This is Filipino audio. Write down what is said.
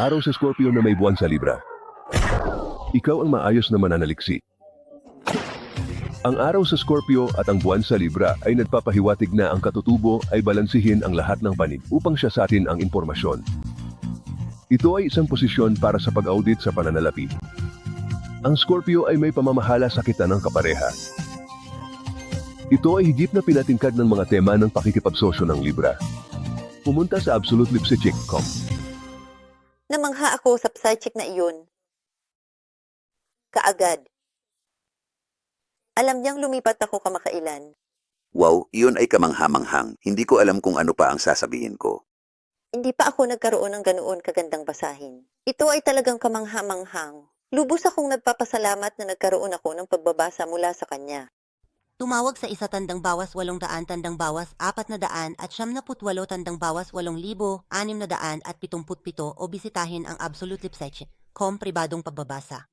Araw sa Scorpio na may buwan sa Libra. Ikaw ang maayos na mananaliksi. Ang araw sa Scorpio at ang buwan sa Libra ay nagpapahiwatig na ang katutubo ay balansihin ang lahat ng panig upang siya sa atin ang impormasyon. Ito ay isang posisyon para sa pag-audit sa pananalapi. Ang Scorpio ay may pamamahala sa kita ng kapareha. Ito ay higit na pinatingkad ng mga tema ng pakikipagsosyo ng Libra. Pumunta sa absolutelipsycheck.com. Namangha ako sa psychic na iyon. Kaagad. Alam niyang lumipat ako kamakailan. Wow, iyon ay kamanghamanghang. Hindi ko alam kung ano pa ang sasabihin ko. Hindi pa ako nagkaroon ng ganoon kagandang basahin. Ito ay talagang kamangha-manghang. Lubos akong nagpapasalamat na nagkaroon ako ng pagbabasa mula sa kanya. Tumawag sa isa tandang bawas walong daan tandang bawas apat na daan at siyam na putwalo tandang bawas walong libo, anim na daan at pitumput pito o bisitahin ang Absolute Lipseche, com pribadong pagbabasa.